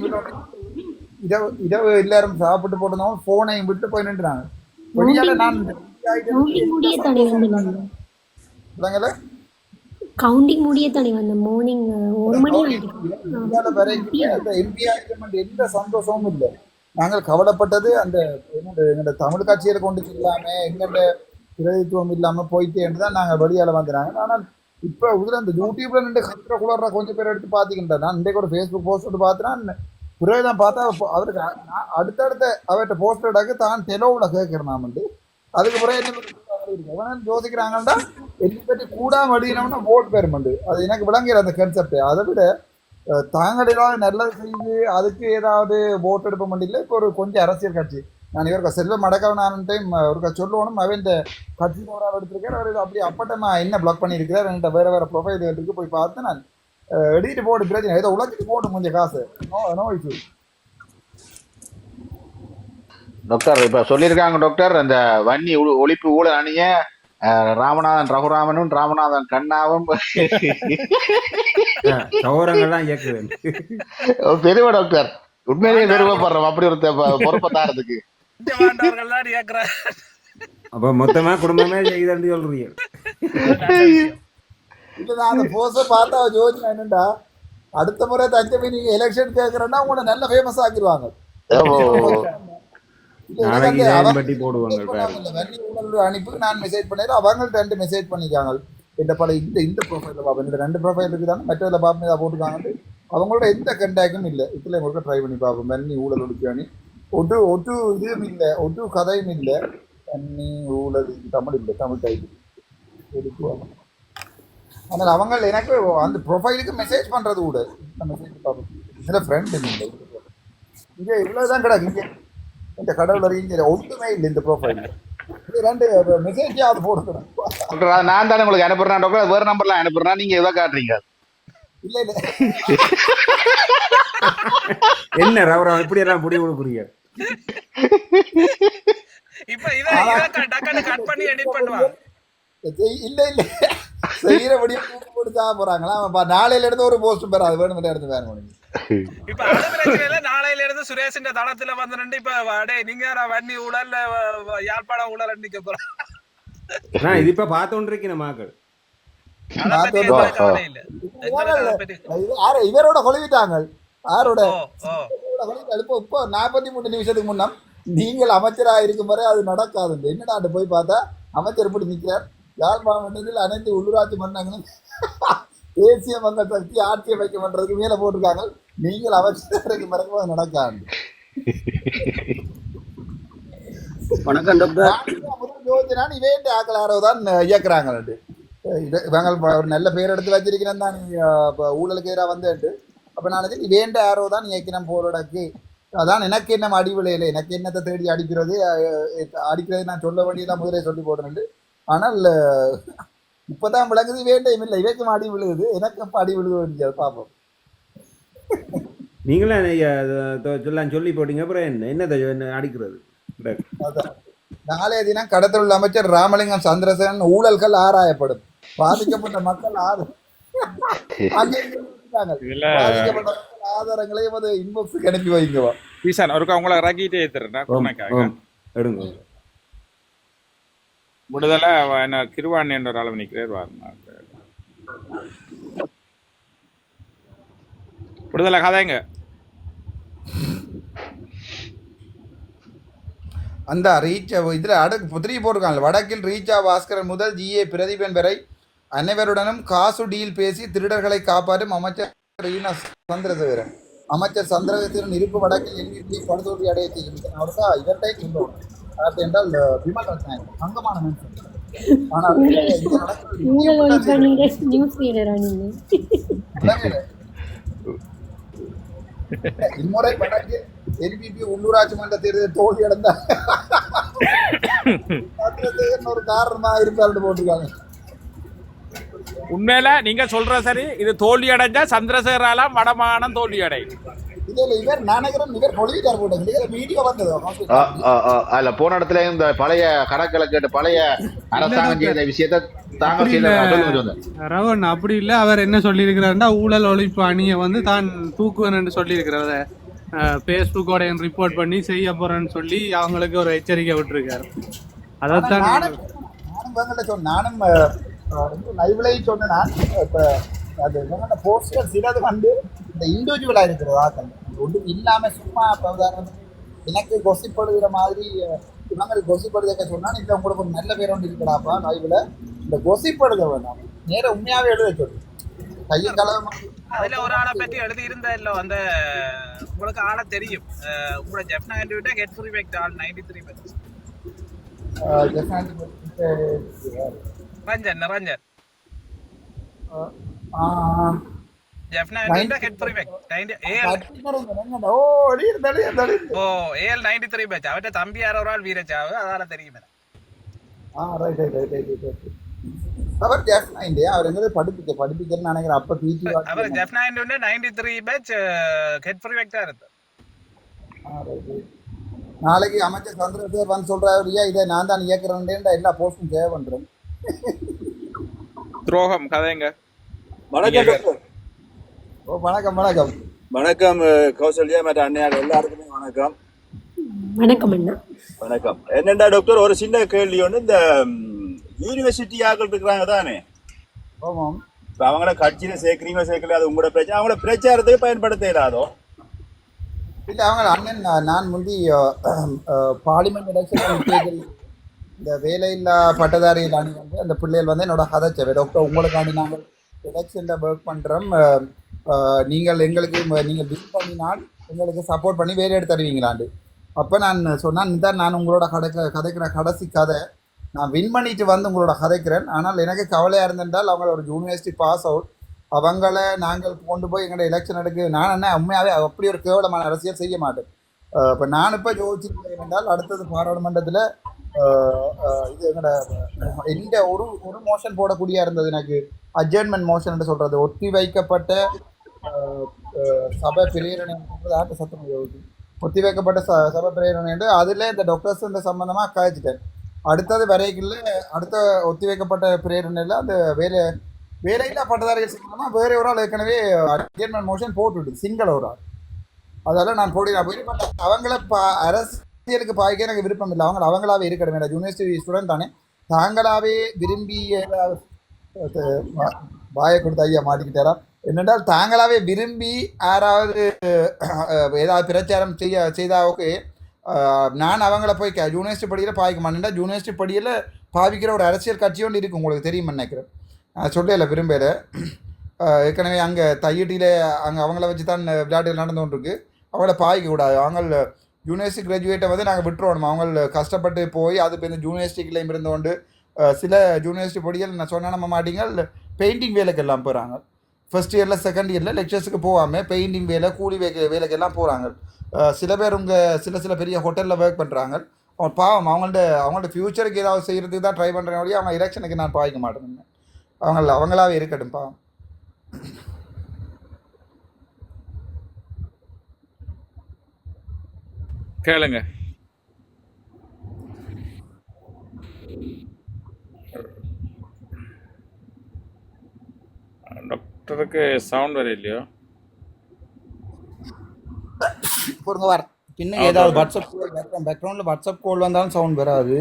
Speaker 2: இரவு இரவு எல்லாரும் சாப்பிட்டு போட்டிருந்தவங்க ஃபோனையும் விட்டு போய் நின்றுறாங்க நான்
Speaker 8: கவுண்டிங் முடிய தானே வந்தோம் மார்னிங் ஒரு மணி
Speaker 2: அந்த எந்த சந்தோஷமும் இல்லை. நாங்கள் கவலைப்பட்டது அந்த எங்களோட தமிழ் கட்சியில் கொண்டு செல்லாம எங்களோட பிரதித்துவம் இல்லாம போயிட்டே தான் நாங்கள் வெளியால வந்துறாங்க ஆனால் இப்போ இதுல இந்த யூடியூப்ல நின்று கத்துற குளர்ற கொஞ்சம் பேர் எடுத்து பார்த்துக்கிட்டேன் நான் இன்றைக்கு ஒரு ஃபேஸ்புக் போஸ்ட் எடுத்து பார்த்தேன்னா பிறகு தான் பார்த்தா அவருக்கு அடுத்தடுத்த அவர்கிட்ட போஸ்ட் எடுக்க தான் தெலோவில் கேட்கிறேன் நான் வந்து. அதுக்கு பிறகு என்ன யோசிக்கிறாங்கன்னா என்னை பற்றி கூடாம அடிக்கணும்னா ஓட் பேர்மெண்ட் அது எனக்கு விளங்குற அந்த கன்செப்ட் அதை விட தாங்கள் ஏதாவது நல்லது செய்து அதுக்கு ஏதாவது ஓட் எடுப்ப முடியல இப்போ ஒரு கொஞ்சம் அரசியல் கட்சி. நான் இவருக்கு செல்வம் அடக்கவனான டைம் ஒரு சொல்லணும் அவன் இந்த கட்சி ஒரு எடுத்திருக்கேன் அவர் அப்படி அப்பட்டமா என்ன பிளாக் பண்ணியிருக்கிறார்? என்கிட்ட வேற வேற ப்ரொஃபைல் இருக்கு. போய் பார்த்து நான் எடுத்துட்டு போட்டு பிரச்சனை. ஏதோ உழைச்சிட்டு போட்டு கொஞ்சம் காசு. நோ நோ இஷ்யூ
Speaker 3: டாக்டர் இப்ப சொல்லியிருக்காங்க டாக்டர் அந்த வன்னி ஒழிப்பு ஊழல் அணிய ராமநாதன் ரகுராமனும் ராமநாதன் கண்ணாவும். பெருமை டாக்டர். உண்மையிலேயே பெருமைப்படுறோம். அப்படி ஒரு பொறுப்பை தாரதுக்கு
Speaker 7: அப்ப மொத்தமா குடும்பமே செய்தன்னு சொல்றீங்க.
Speaker 2: இப்போ நான் அந்த போஸ்டை பார்த்தா யோசனை என்னண்டா அடுத்த முறை தஞ்சை நீங்க எலெக்ஷன் கேட்கறேன்னா உங்களை நல்ல ஃபேமஸ் ஆக்கிடுவாங்க. அனுப்பி நான் மெசேஜ் பண்ணேன் அவங்க ரெண்டு மெசேஜ் பண்ணிக்காங்க இந்த பல இந்த இந்த ப்ரொஃபைலில் பார்ப்பேன் இந்த ரெண்டு ப்ரொஃபைல் இருக்குதாங்க மற்றதில் பார்ப்பேன் இதாக போட்டுருக்காங்க அவங்களோட எந்த கண்டாக்டும் இல்லை. இதில் உங்களுக்கு ட்ரை பண்ணி பார்ப்போம் வன்னி ஊழல் ஒழிக்காணி ஒட்டு ஒட்டு இதுவும் இல்லை. ஒட்டு கதையும் இல்லை. வன்னி ஊழல் இது தமிழ் இல்லை. தமிழ் டைப் எடுக்குவாங்க ஆனால் அவங்க எனக்கு அந்த ப்ரொஃபைலுக்கு மெசேஜ் பண்ணுறது கூட. மெசேஜ் பார்ப்போம் இதில் ஃப்ரெண்ட் இல்லை. இங்கே இவ்வளோ தான் கிடக்கு. இங்கே இந்த கடவுள் அறிஞர் ஒன்றுமே இல்லை இந்த ப்ரொஃபைல் இது ரெண்டு போடுறேன்
Speaker 3: டாக்டர் அது நான் தானே உங்களுக்கு அனுப்புறேன் டாக்டர் வேற நம்பர்லாம் அனுப்புறேன் நீங்க இதை காட்டுறீங்க.
Speaker 2: இல்ல இல்ல.
Speaker 7: என்ன ரவரம் இப்படி எல்லாம் முடிவு கொடுக்குறீங்க?
Speaker 6: இப்ப இதை இதை டக்குன்னு கட் பண்ணி எடிட்
Speaker 2: செய்- இல்ல இல்ல. செய்யறபடியே தூக்கு போட்டு சாக போறாங்களா நாளையில இருந்து ஒரு போஸ்ட் பெற அது வேணும் எடுத்து வேணும் உனக்கு.
Speaker 6: இப்ப அது பிரச்சனை இல்ல நாளையில இருந்து சுரேஷின் தளத்துல வந்து நின்று இப்ப அடே நீங்க வன்னி வ- யாழ்ப்பாணம் ஊழல் நிக்க போறோம்
Speaker 7: நான் இது இப்ப பார்த்து இருக்கேன் மக்கள்
Speaker 6: அதை அதை
Speaker 2: இவரோட கொழுவிட்டாங்க கொழுவிட்டாங்க. இப்போ நாற்பத்தி மூணு நிமிஷத்துக்கு முன்னம் நீங்கள் அமைச்சரா இருக்கும் வரை அது நடக்காது என்னடா அங்க போய் பார்த்தா? அமைச்சர் இப்படி நிக்கிறார். யாழ்ப்பாணத்தில் அனைத்து உள்ளூராட்சி மன்றங்களும் தேசிய மக்கள் சக்தி ஆட்சி அமைக்க பண்றதுக்கு மேல போட்டிருக்காங்க. நீங்கள் அமைச்சரா இருக்கும் வரைக்கும் அது நடக்காது.
Speaker 10: வணக்கம் டாக்டர்.
Speaker 2: இவேண்ட ஆக்கள் யாரோ தான் இயக்குறாங்க இவங்க ஒரு நல்ல பேர் எடுத்து வச்சிருக்கிறேன் தான் ஊழலுக்கு எதிராக வந்துட்டு அப்போ நான் இவேண்ட யாரோ தான் இயக்கினம் போறடக்கு. அதான் எனக்கு என்ன அடி விளையில எனக்கு என்னத்தை தேடி அடிக்கிறது அடிக்கிறது நான் சொல்ல வேண்டியதான் முதலே சொல்லி போடுறேன் ஆனால் இப்பதான் விளங்குது வேண்டையும் இல்லை. இவைக்கும் அடி விழுகுது எனக்கு அப்போ அடி விழுக வேண்டியது பார்ப்போம்
Speaker 7: நீங்களே எல்லாம் சொல்லி போட்டீங்க அப்புறம் என்ன என்னதை என்ன அடிக்கிறது.
Speaker 2: நாளைய தினம் கடத்தல் அமைச்சர் ராமலிங்கம் சந்திரசேகரன் ஊழல்கள் ஆராயப்படும். பாதிக்கப்பட்ட மக்கள் ஆதாரங்களை இன்பாக்ஸுக்கு அனுப்பி வைங்கவா
Speaker 1: பீசான் ஒருக்கா உங்களை இறக்கிட்டே.
Speaker 7: எடுங்க.
Speaker 1: விடுதலை என்ன கிருவாணி என்ற ஒரு அளவு நிற்கிறார் வாருங்க விடுதலை கதைங்க
Speaker 2: அந்த ரீச் இதில் அடக்கு புத்திரி போட்டிருக்காங்க வடக்கில் ரீச்சா பாஸ்கரன் முதல் ஜிஏ பிரதீபன் வரை அனைவருடனும் காசு டீல் பேசி திருடர்களை காப்பாற்றும் அமைச்சர் ரீனா சந்திரசேகரன். அமைச்சர் சந்திரசேகரன் இருப்பு வடக்கில் எல்வி படுதோல்வி அடைய செய்யும். அவர்தா இவர்கிட்ட சொல்லுவோம். அது என்றால் விமல் இங்க நடக்கிறது
Speaker 8: ஊழல் ஒழிப்ப நீங்க நியூஸ் ரீடரா நீங்க
Speaker 2: விளங்கல. இம்முறை வடக்கில் என்பிபி உள்ளூராட்சி மன்ற தேர்தல் தோல்வி அடைந்த ஒரு காரணமா போட்டிருக்காங்க.
Speaker 1: உண்மையில நீங்க சொல்ற சரி இது தோல்வி அடைஞ்சா சந்திரசேகராலாம் வடமாகாணம் தோல்வி அடை
Speaker 2: இதுல இவர் நினைக்கிறேன் இவர் பொலிவிட்டார் போட்டாங்க இதுல வீடியோ வந்தது.
Speaker 3: ஆ, ஆ, ஆ, அதுல போன இடத்துல இந்த பழைய கணக்கில் கேட்டு பழைய அரசாங்கம் செய்த விஷயத்த
Speaker 9: ரவன் அப்படி இல்லை. அவர் என்ன சொல்லியிருக்கிறாருன்னா ஊழல் ஒழிப்பு அணியை வந்து தான் தூக்குவேன்னு சொல்லியிருக்கிறத ஃபேஸ்புக்கோட ரிப்போர்ட் பண்ணி செய்ய போறேன்னு சொல்லி அவங்களுக்கு ஒரு எச்சரிக்கை விட்டுருக்காரு. அதைத்தான்
Speaker 2: நானும் நானும் லைவ்லையும் சொன்னேன். நான் இப்ப அது போஸ்டர் சிலது வந்து இந்த இண்டிவிஜுவலா இருக்கிறது ஆக்கள் ஒன்றும் இல்லாம சும்மா இப்ப உதாரணத்துக்கு எனக்கு கொசிப்படுகிற மாதிரி இவங்களுக்கு கொசிப்படுதக்க சொன்னா இந்த உங்களுக்கு ஒரு நல்ல பேர் ஒன்று இருக்கடாப்பா லைவ்ல இந்த கொசிப்படுத வேண்டாம் நேர உண்மையாவே எழுத சொல்லு. கையும் கலவை.
Speaker 6: அதுல ஒரு ஆளை பற்றி எழுதி இருந்தா இல்ல அந்த உங்களுக்கு ஆளை தெரியும். உங்களோட ஜெஃப்னா கண்டுவிட்டா கெட் ஃப்ரீ பேக் ஆள் ninety three back Ranjan Niranjan free back தான் இருக்கு
Speaker 2: நாளைக்கு அமைச்சர் சந்திரசேகர் வந்து சொல்றாரு ஐயா இதை நான் தான் இயக்குறேன்டா எல்லா போஸ்டும் சேவ் பண்றேன்
Speaker 1: துரோகம் கதைங்க
Speaker 10: வணக்கம் டாக்டர்
Speaker 2: வணக்கம் வணக்கம்.
Speaker 10: வணக்கம் கௌசல்யா மற்ற அண்ணையார் எல்லாருக்குமே வணக்கம்.
Speaker 8: வணக்கம் அண்ணா.
Speaker 10: வணக்கம். என்னண்டா டாக்டர் ஒரு சின்ன கேள்வி ஒன்று இந்த யூனிவர்சிட்டி ஆக்கள் இருக்கிறாங்க தானே?
Speaker 2: ஆமாம்.
Speaker 10: இப்போ அவங்கள கட்சியில சேர்க்குறீங்க சேர்க்கல அது உங்களோட பிரச்சனை. அவங்கள பிரச்சாரத்துக்கு பயன்படுத்த இயலாதோ
Speaker 2: இல்லை அவங்க அண்ணன் நான் முந்தி பார்லிமெண்ட் எலெக்ஷன் இந்த வேலையில்லா பட்டதாரிகள் அணி வந்து அந்த பிள்ளைகள் வந்து என்னோட கதைச்சவை டாக்டர் உங்களுக்காண்டி நாங்கள் எலெக்ஷனில் ஒர்க் பண்ணுறோம் நீங்கள் எங்களுக்கு நீங்கள் பில் பண்ணினால் எங்களுக்கு சப்போர்ட் பண்ணி வேலை எடுத்து தருவீங்களாண்டு. அப்போ நான் சொன்னேன் தான் நான் உங்களோட கதைக்க கதைக்கிற கடைசி கதை. நான் வின் பண்ணிட்டு வந்து உங்களோட கதைக்கிறேன். ஆனால் எனக்கு கவலையாக இருந்திருந்தால் அவங்கள ஒரு யூனிவர்சிட்டி பாஸ் அவுட் அவங்கள நாங்கள் கொண்டு போய் எங்களோட எலெக்ஷன் எடுக்க நான் என்ன உண்மையாகவே அப்படி ஒரு கேவலமான அரசியல் செய்ய மாட்டேன். இப்போ நான் இப்போ யோசிச்சிருக்கேன் என்றால் அடுத்தது பாராளுமன்றத்தில் இது எங்களோட எந்த ஒரு ஒரு மோஷன் போடக்கூடிய இருந்தது எனக்கு. அட்ஜர்ன்மெண்ட் மோஷன் சொல்கிறது ஒத்தி வைக்கப்பட்ட சபை பிரியரணை ஆட்ட சத்தம் ஒத்தி வைக்கப்பட்ட ச சபை பிரியரணை என்று அதில் இந்த டாக்டர்ஸ் இந்த சம்மந்தமாக காய்ச்சிட்டேன் அடுத்தது வரைக்குள்ள அடுத்த ஒத்தி வைக்கப்பட்ட பிரேரணையில் அந்த வேலை வேலையில்லா பட்டதாரிகள் சம்மந்தமாக வேற ஒரு ஆள் ஏற்கனவே அட்ஜர்ன்மெண்ட் மோஷன் போட்டுவிட்டு சிங்கள ஒரு ஆள். அதால நான் போடி நான் போய் பட் அவங்கள அரசு அரசியலுக்கு பாய்க்க எனக்கு விருப்பம் இல்லை. அவங்க அவங்களாவே இருக்கணும் வேண்டாம் யூனிவர்சிட்டி ஸ்டூடெண்ட் தானே. தாங்களாவே விரும்பி வாயை கொடுத்து ஐயா மாட்டிக்கிட்டாரா? என்னென்றால் தாங்களாவே விரும்பி யாராவது ஏதாவது பிரச்சாரம் செய்ய செய்தா ஓகே நான் அவங்கள போய் யூனிவர்சிட்டி படியில் பாய்க்க மாட்டேன்டா யூனிவர்சிட்டி படியில் பாவிக்கிற ஒரு அரசியல் கட்சி ஒன்று இருக்குது உங்களுக்கு தெரியுமா நினைக்கிறேன். நான் சொல்லல விரும்பல ஏற்கனவே அங்கே தையட்டியில் அங்கே அவங்கள வச்சு தான் விளையாட்டுகள் நடந்து கொண்டிருக்கு அவங்கள பாய்க்க கூடாது அவங்க யூனிவர்சிட்டி கிராஜுவேட்டை வந்து நாங்கள் விட்டுருவோம். அவங்க கஷ்டப்பட்டு போய் அது இப்போ இந்த யூனிவர்சிட்டிக்குள்ளேயும் இருந்து கொண்டு சில யூனிவர்சிட்டி படிகள் நான் சொன்ன நம்ம மாட்டீங்க. பெயிண்டிங் வேலைக்கு எல்லாம் போகிறாங்க ஃபர்ஸ்ட் இயரில் செகண்ட் இயரில் லெக்சர்ஸுக்கு போகாமல் பெயிண்டிங் வேலை கூலி வேலை வேலைக்கெல்லாம் போகிறாங்க சில பேர் உங்க சில சில பெரிய ஹோட்டலில் ஒர்க் பண்ணுறாங்க அவங்க பாவம் அவங்கள்ட்ட அவங்கள்ட்ட ஃப்யூச்சருக்கு ஏதாவது செய்கிறதுக்கு தான் ட்ரை பண்ணுறேன் வழியாக அவங்க எலெக்ஷனுக்கு நான் பாய்க்க மாட்டேன். அவங்கள அவங்களாவே இருக்கட்டும் பாவம்.
Speaker 1: கேளுங்க. டாக்டருக்கு சவுண்ட் வர இல்லையோ?
Speaker 2: பொறுங்க வர. பின்ன ஏதாவது வாட்ஸ்அப் பேக்ரவுண்டில் வாட்ஸ்அப் கால் வந்தாலும் சவுண்ட் வராது.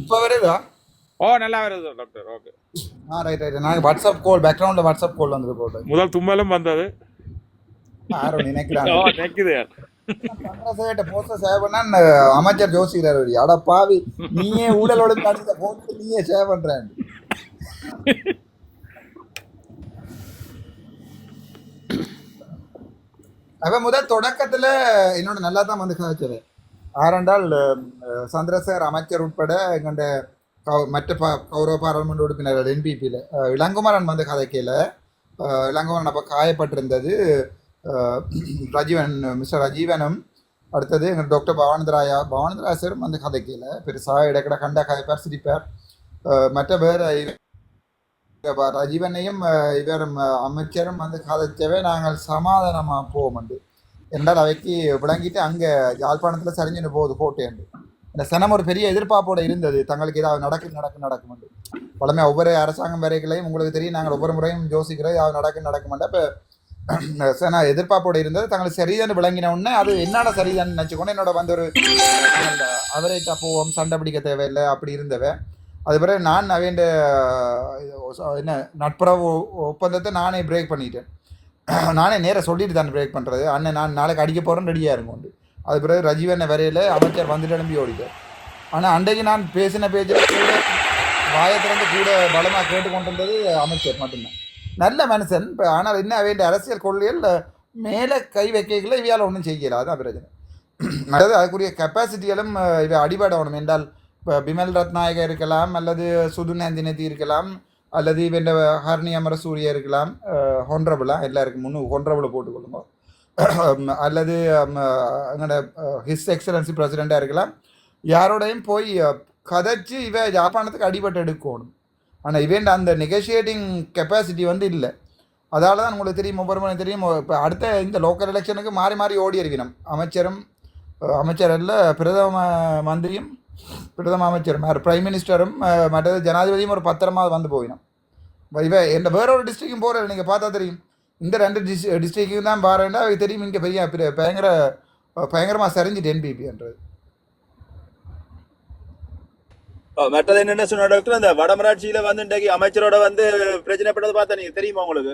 Speaker 2: இப்போ வருதா?
Speaker 1: ஓ நல்லா வருது டாக்டர். ஓகே.
Speaker 2: ஆ ரைட் ரைட் நான் வாட்ஸ்அப் கால் பேக்ரவுண்டில் வாட்ஸ்அப் கால் போட்டு
Speaker 1: முதல் தும்மலும் வந்தது.
Speaker 2: யாரும் நினைக்கிறாங்க. அமைச்சர் ஜோசிக்கிறார் ஒரு அட பாவி நீயே ஊழலோட நடந்த போட்டு நீயே சேவ் பண்றேன் அவன் முதல் தொடக்கத்துல என்னோட நல்லா தான் வந்து கதைச்சது ஆரண்டால் அஹ், சந்திரசேகர் அமைச்சர் உட்பட எங்கண்ட மற்ற கௌரவ பாராளுமன்ற உறுப்பினர் என்பிபியில் இளங்குமரன் வந்து கதைக்கையில் இளங்குமரன் அப்போ காயப்பட்டிருந்தது. ரஜீவன் மிஸ்டர் ரஜீவனும் அடுத்தது எங்கள் டாக்டர் பவானந்தராயா பவானந்தராய சாரும் வந்து கதைக்கையில் பெருசாக இடக்கட கண்ட கதைப்பார் சிரிப்பார். மற்ற பேர் ரஜீவனையும் இவரும் அமைச்சரும் வந்து கதைச்சவே நாங்கள் சமாதானமாக போவோம் என்றால் அவைக்கு விளங்கிட்டு அங்கே யாழ்ப்பாணத்தில் சரிஞ்சுன்னு போகுது கோட்டையண்டு இந்த சனம் ஒரு பெரிய எதிர்பார்ப்போடு இருந்தது. தங்களுக்கு ஏதாவது நடக்கும் நடக்கும் நடக்கும் பழமை ஒவ்வொரு அரசாங்கம் வரைகளையும் உங்களுக்கு தெரியும். நாங்கள் ஒவ்வொரு முறையும் யோசிக்கிறோம். ஏதாவது நடக்கும் நடக்கும் அப்போ நான் எதிர்பார்ப்போடு இருந்தது. தங்களுக்கு சரிதான் விளங்கின உடனே அது என்னடா சரிதான் நினச்சிக்கொண்டு என்னோட வந்து ஒரு அவரேஜா போவோம் சண்டை பிடிக்க தேவையில்லை. அப்படி இருந்தவ. அது பிறகு நான் அவேண்ட என்ன நட்புறவு ஒப்பந்தத்தை நானே பிரேக் பண்ணிட்டேன். நானே நேராக சொல்லிட்டு தான் பிரேக் பண்ணுறது அண்ணன் நான் நாளைக்கு அடிக்க போகிறேன் ரெடியாக இருக்கும் அது பிறகு ரஜீவனை வரையில் அமைச்சர் வந்துட்டு எழும்பி ஓடிட்டார். ஆனால் அன்றைக்கு நான் பேசின பேச்சில் கூட வாயை திறந்து கூட பலமாக கேட்டுக்கொண்டிருந்தது அமைச்சர் மட்டும்தான். நல்ல மனுஷன். இப்போ ஆனால் என்ன வேண்டிய அரசியல் கொள்கைகள் மேலே கை வைக்கல இவையால் ஒன்றும் செய்யல. அதுதான் பிரச்சனை. அதாவது அதுக்குரிய கெப்பாசிட்டிகளும் இவை அடிபடணும். என்றால் இப்போ பிமல் ரத்நாயக இருக்கலாம் அல்லது சுதுநந்தினதி இருக்கலாம் அல்லது இவன் ஹர்னி அமர சூரிய இருக்கலாம் ஹொன்ரபுளா எல்லாருக்கும் முன்னு ஹொன்ரபுளை போட்டுக்கொள்ளுங்க. அல்லது எங்களோட ஹிஸ் எக்ஸலன்சி பிரசிடெண்ட்டாக இருக்கலாம். யாரோடையும் போய் கதைச்சு இவ ஜாப்பானத்துக்கு அடிபட்டு எடுக்கணும். ஆனால் இவன் அந்த நெகோஷியேட்டிங் கெப்பாசிட்டி வந்து இல்லை. அதால் தான் உங்களுக்கு தெரியும் ஒவ்வொரு மணி தெரியும். இப்போ அடுத்த இந்த லோக்கல் எலெக்ஷனுக்கு மாறி மாறி ஓடி அறிவினம் அமைச்சரும் அமைச்சர் அல்ல பிரதம மந்திரியும் பிரதம அமைச்சரும் பிரைம் மினிஸ்டரும் மற்ற மற்றது ஜனாதிபதியும் ஒரு பத்திரமாக வந்து போயிடும் இவ எந்த வேற ஒரு டிஸ்ட்ரிக்கும் போகிற நீங்கள் பார்த்தா தெரியும். இந்த ரெண்டு டிஸ் டிஸ்ட்ரிக்கும் தான் பாருன்னா அது தெரியும் இங்கே பெரிய பெரிய- பயங்கர பயங்கரமாக சரிஞ்சிட்டு என்பிபின்றது
Speaker 10: மற்றது என்னென்ன சொன்ன டாக்டர் அந்த வடமராட்சியில வந்து இன்றைக்கு அமைச்சரோட வந்து பிரச்சனைப்பட்டது பார்த்தா நீங்க தெரியுமா உங்களுக்கு?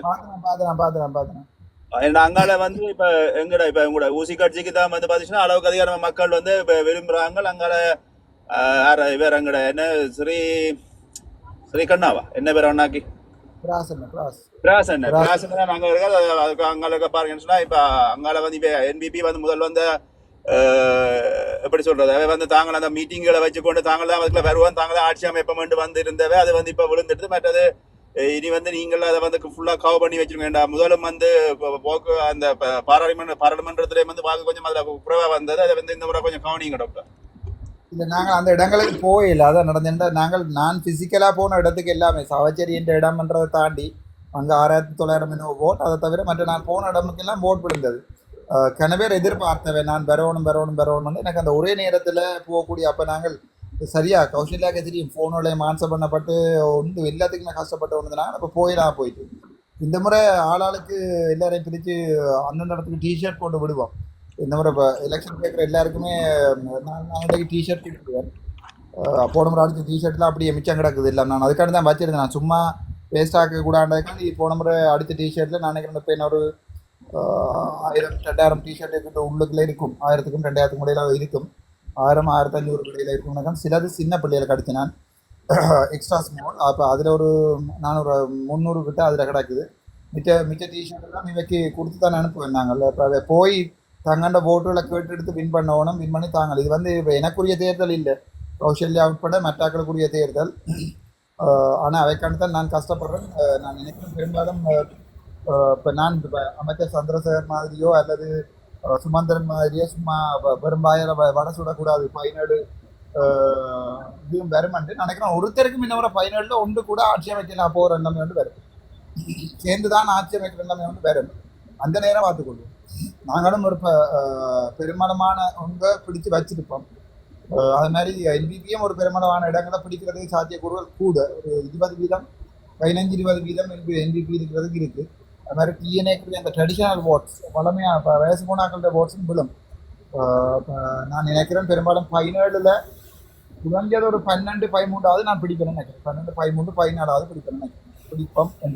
Speaker 10: ஏன்னா அங்கால வந்து இப்ப எங்கட இப்ப உங்களோட ஊசி கட்சிக்கு தான் வந்து பாத்தீங்கன்னா அளவுக்கு அதிகாரம் மக்கள் வந்து இப்ப விரும்புறாங்க. அங்கால இவர் அங்கட என்ன ஸ்ரீ ஸ்ரீ கண்ணாவா என்ன பேர் அண்ணாக்கி?
Speaker 2: என்ன
Speaker 10: அங்கால பாருங்கன்னு சொன்னா இப்ப அங்கால வந்து இப்ப என்பிபி வந்து முதல்ல வந்து எப்படி சொல்றது அவை வந்து தாங்கள் அந்த மீட்டிங்களை வச்சுக்கொண்டு தாங்கள் தான் அதுக்குள்ள வருவோம் தாங்கள் தான் ஆட்சி அமைப்பமெண்டு வந்து இருந்தவை அது வந்து இப்ப விழுந்துட்டு மற்றது இனி வந்து நீங்கள் அதை வந்து ஃபுல்லா கவர் பண்ணி வச்சிருக்க வேண்டாம் முதலும் வந்து போக்கு அந்த பாராளுமன்ற பாராளுமன்றத்திலே வந்து வாக்கு கொஞ்சம் அதுல குறைவா வந்தது அதை வந்து இந்த முறை கொஞ்சம் கவனிங்க டாக்டர்
Speaker 2: இல்லை நாங்கள் அந்த இடங்களுக்கு போயில அதான் நடந்துட்டா நாங்கள் நான் ஃபிசிக்கலாக போன இடத்துக்கு எல்லாமே சாவச்சேரி என்ற இடம்ன்றதை தாண்டி அங்கே ஆறாயிரத்தி தொள்ளாயிரம் என்ன ஓட் அதை தவிர மற்ற நான் போன இடமுக்கெல்லாம் ஓட் விழுந்தது அஹ், எதிர்பார்த்தவை நான் வரணும் வரணும் வரணும்னு. எனக்கு அந்த ஒரே நேரத்தில் போகக்கூடிய அப்போ நாங்கள் சரியா கௌசல்யாக்கு தெரியும் ஃபோனோட மான்சர் பண்ணப்பட்டு ஒன்று எல்லாத்துக்குமே கஷ்டப்பட்டு ஒன்றுனா அப்போ போயிடலாம் போயிட்டு. இந்த முறை ஆளாளுக்கு எல்லாரையும் பிரித்து அந்தந்த இடத்துக்கு டிஷர்ட் போட்டு விடுவோம். இந்த முறை இப்போ எலெக்ஷன் கேட்குற எல்லாருக்குமே நான் நான் டிஷர்ட் கொடுத்துருவேன் போன முறை அடித்த டிஷர்ட்லாம் அப்படியே மிச்சம் கிடக்குது. இல்லை நான் அதுக்காண்டி தான் வச்சிருந்தேன். நான் சும்மா வேஸ்ட் ஆக்க கூடாண்டதுக்காண்டி போன முறை அடித்த டிஷர்ட்டில் நான் நினைக்கிறேன் இப்போ இன்னொரு ஆயிரம் ரெண்டாயிரம் டிஷர்ட் இருக்கிற உள்ளுக்குள்ளே இருக்கும் ஆயிரத்துக்கும் ரெண்டாயிரத்துக்கும் இடையில இருக்கும் ஆயிரம் ஆயிரத்தி அஞ்சூறு இடையில இருக்கும் சிலது சின்ன பிள்ளைகளுக்கு அடிச்சு நான் எக்ஸ்ட்ரா ஸ்மால் அப்போ அதில் ஒரு நானூறு முந்நூறு கிட்ட அதில் கிடக்குது மிச்ச மிச்ச டிஷர்ட் எல்லாம் இவைக்கு கொடுத்து தான் அனுப்புவேன் நாங்கள் இப்போ அதை போய் தங்கண்ட ஓட்டுகளை கேட்டு எடுத்து வின் பண்ணணும் வின் பண்ணி தாங்கள் இது வந்து இப்போ எனக்குரிய தேர்தல் இல்லை கௌசல்யா உட்பட மற்றாக்களுக்குரிய தேர்தல் ஆனால் அவைக்காண்டு தான் நான் கஷ்டப்படுறேன் நான் நினைக்கிறேன் பெரும்பாலும் இப்போ நான் அமைச்சர் சந்திரசேகர் மாதிரியோ அல்லது சுமந்திரன் மாதிரியோ சும்மா வ- பெரும்பாயிர வ- வடை சுடக்கூடாது. பதினேழு இதுவும் வருமென்று நினைக்கிறேன். ஒருத்தருக்கும் இன்னொரு பதினேழுல ஒன்று கூட ஆட்சி அமைக்கலாம் போகிற எண்ணமே வந்து வரும். சேர்ந்து தான் ஆட்சி அமைக்கிற எண்ணமே வந்து வரும். அந்த நேரம் பார்த்துக்கொள்வோம். நாங்களும் ஒரு ப- அஹ், ஒன்றை பிடிச்சு வச்சிருப்போம். அது மாதிரி என்பிபியும் ஒரு பெருமளமான இடங்களை பிடிக்கிறதுக்கு சாத்தியக்கூறுகள் கூட. ஒரு இருபது வீதம் பதினஞ்சு இருபது வீதம் என்பி என்பிபி இருக்கிறதுக்கு இருக்கு. அது மாதிரி டிஎன்ஏக்கு அந்த ட்ரெடிஷனல் போட்ஸ் பழமையான இப்போ வயசு போனாக்களோட போட்ஸும் விழும். இப்போ நான் நினைக்கிறேன் பெரும்பாலும் பதினேழில் குறைஞ்சது ஒரு பன்னெண்டு பதிமூன்றாவது நான் பிடிக்கணும்னு நினைக்கிறேன். பன்னெண்டு பதிமூன்று பதினாலாவது பிடிக்கணும்னு நினைக்கிறேன். பிடிப்போம்